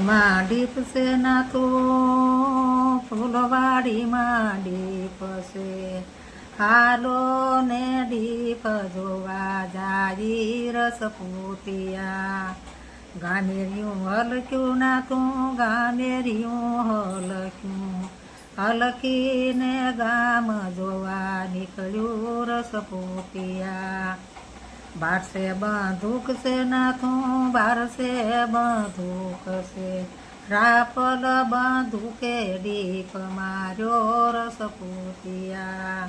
વાડીમાં દીપસે ના તો ફૂલવાડીમાં દીપ છે હાલો ને દીપ જોવા જાઈ રસ પૂતિયા ગામેરિયું હલક્યું ના તું ગામેરિયું હલક્યું હલકીને ગામ જોવા નીકળ્યું રસ પૂતિયા બારસે બંદૂક છે નાથું બારસે બંદૂક છે રાપલ બંધુકે દીપ માર્યો રસ પૂતિયા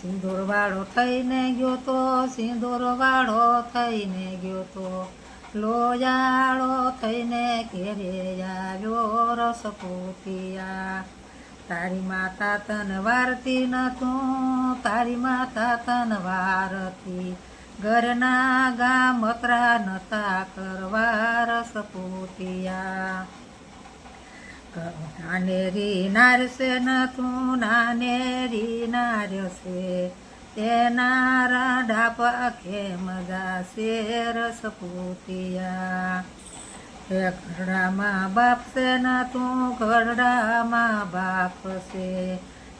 સિંદૂર વાળો થઈને ગયો તો સિંદૂર વાળો થઈને ગયો તો. લોયાળો થઈને ઘેરે આવ્યો રસપૂતિયા. તારી માતા તન વારતી નતું તારી માતા તન વારતી. ઘરના ગામત્રા નતા કરવા રસ પૂતિયા નાનેરી નારસે નતું નાનેરી નારસે તેના રાઢા પાખે મજા છે રસ પૂતિયા ઘરડામાં બાપ છે ન તું ઘરડામાં બાપ છે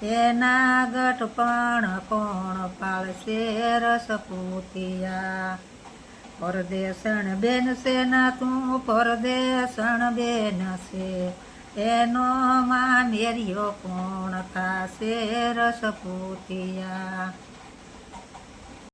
એના ગઠ પણ કોણ પાળશે રસપૂતિયા? પરદેશણ બેન છે ના તું, પરદેસણ બેન છે. એનો માનેરિયો કોણ થાશે રસ પૂતિયા